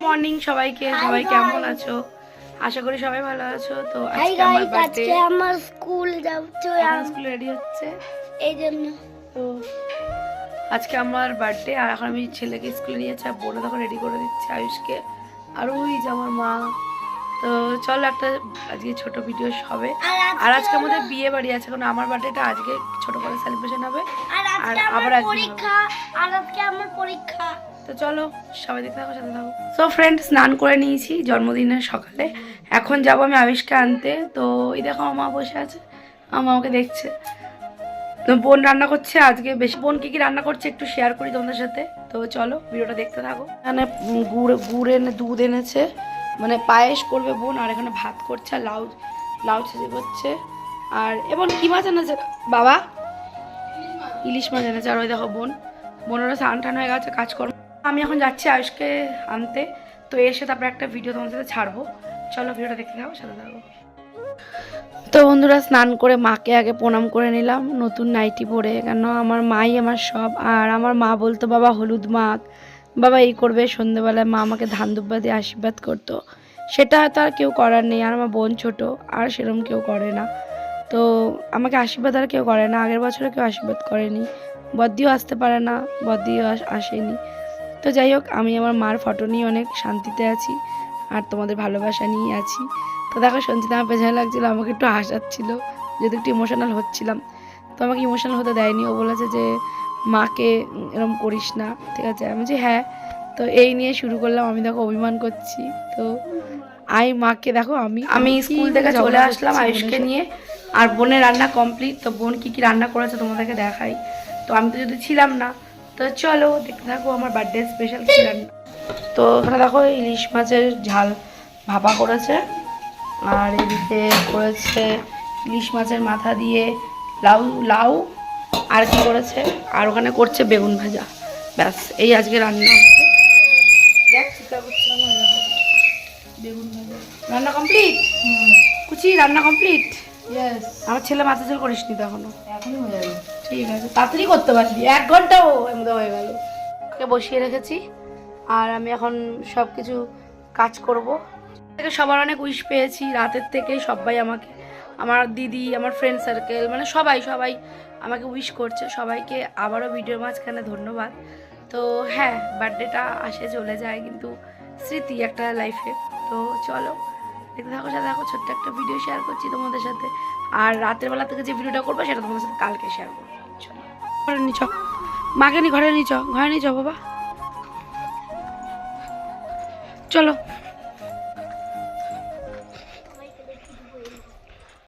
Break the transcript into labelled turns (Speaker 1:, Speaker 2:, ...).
Speaker 1: Morning সবাইকে সবাই কেমন আছো? আশা করি সবাই ভালো আছো। তো আজকে আমার বার্থডে
Speaker 2: আমার স্কুল যাচ্ছে
Speaker 1: স্কুলে রেডি হচ্ছে।
Speaker 2: এই জন্য
Speaker 1: তো আজকে আমার বার্থডে আর এখন আমি ছেলেকে স্কুলে নিয়ে যাচ্ছি বোনে তখন রেডি করে দিচ্ছে আয়ুষকে। আর ওই যে আমার মা। তো চলো একটা আজকে ছোট ভিডিও হবে। আর আজকে আমাদের বিয়ে বাড়ি আছে কারণ আমার বার্থডেটা আজকে ছোট করে সেলিব্রেশন হবে।
Speaker 2: আর
Speaker 1: আবার
Speaker 2: আমার পরীক্ষা আর আজকে আমার পরীক্ষা।
Speaker 1: তো চলো, সবাই দেখতে থাকো, সাথে থাকো। সো ফ্রেন্ড স্নান করে নিয়েছি জন্মদিনের সকালে। এখন যাব আমি আবিষ্কে আনতে। তো এই দেখো, আমার মা বসে আছে। আমার মা আমাকে দেখছে। তো বোন রান্না করছে আজকে। বেশি, বোন কি কি রান্না করছে একটু শেয়ার করি তোমাদের সাথে। তো চলো, ভিডিওটা দেখতে থাকো। এখানে গুড় গুড় এনে, দুধ এনেছে। মানে পায়েস করবে বোন, আর এখানে ভাত করছে, আর লাউ লাউ ছেঁচে করছে। আর এবং কি মাছ এনেছে? বাবা? ইলিশ মাছ এনেছে। আর ওই দেখো বোন। বোনেরও স্নান টান হয়ে গেছে, কাজকর্ম। আমি এখন যাচ্ছি আয়ুষকে আনতে। তো এসে তারপরে একটা ভিডিও তোমাদের সাথে ছাড়বো। চলো ভিডিওটা দেখতে থাকো, সাথে থাকো। তো বন্ধুরা, স্নান করে মাকে আগে প্রণাম করে নিলাম। নতুন নাইটি পরে, কেন আমার মাই আমার সব। আর আমার মা বলতো, বাবা, হলুদ মাখ। বাবা এই করবে, সন্ধেবেলায় মা আমাকে ধান দুব্বা দিয়ে আশীর্বাদ করতো। সেটা হয়তো আর কেউ করার নেই, আর আমার বোন ছোট, আর সেরকম কেউ করে না। তো আমাকে আশীর্বাদ আর কেউ করে না, আগের বছরে কেউ আশীর্বাদ করেনি। বদ্দিও আসতে পারে না বদ্দিও আসেনি। তো যাই হোক আমি আমার মার ফটো নিয়ে অনেক শান্তিতে আছি আর তোমাদের ভালোবাসা নিয়ে আছি। তো দেখো সঞ্চিতা আমার পেছনে লাগছিল আমাকে একটু হাসাচ্ছিল যদি একটু ইমোশনাল হচ্ছিলাম। তো আমাকে ইমোশনাল হতে দেয়নি ও বলেছে যে মাকে এরম করিস না ঠিক আছে? আমি বলছি হ্যাঁ। তো এই নিয়ে শুরু করলাম আমি দেখো অভিমান করছি। তো আই মাকে দেখো আমি আমি স্কুল থেকে চলে আসলাম আয়ুষকে নিয়ে। আর বোনের রান্না কমপ্লিট তো বোন কি কি রান্না করেছে তোমাদেরকে দেখাই। তো আমি তো যদি ছিলাম না তো চলো দেখতে থাকো আমার বার্থডে স্পেশাল কি রান্না তো ওখানে দেখো ইলিশ মাছের ঝাল ভাপা করেছে। আর এদিকে করেছে ইলিশ মাছের মাথা দিয়ে লাউ লাউ আর কি করেছে? আর ওখানে করছে বেগুন ভাজা। ব্যাস এই আজকে রান্না হচ্ছে। দেখ বেগুন ভাজা। রান্না কমপ্লিট কুচি রান্না কমপ্লিট আমার ছেলে মাথা চুল করিস নি তো এখনও।
Speaker 3: এখনই হয়ে যাবে।
Speaker 1: ঠিক আছে, তাড়াতাড়ি করতে পারবি। এক ঘন্টাও মধ্যে হয়ে গেল। ওকে বসিয়ে রেখেছি। আর আমি এখন সব কিছু কাজ করব। থেকে সবার অনেক উইশ পেয়েছি, রাতের থেকে সবাই আমাকে, আমার দিদি, আমার ফ্রেন্ড সার্কেল মানে সবাই সবাই আমাকে উইশ করছে। সবাইকে আবারও ভিডিওর মাঝখানে ধন্যবাদ। তো হ্যাঁ বার্থডেটা আসে, চলে যায় কিন্তু স্মৃতি একটা লাইফে তো চলো, দেখতে থাকো, সাথে থাকো, ছোট্ট একটা ভিডিও শেয়ার করছি তোমাদের সাথে। আর রাতের বেলা থেকে যে ভিডিওটা করব, সেটা তোমাদের সাথে কালকে শেয়ার করব। ঘরে নিচ মাকে নি ঘরে নিচ ঘরে নিচ বাবা। চলো।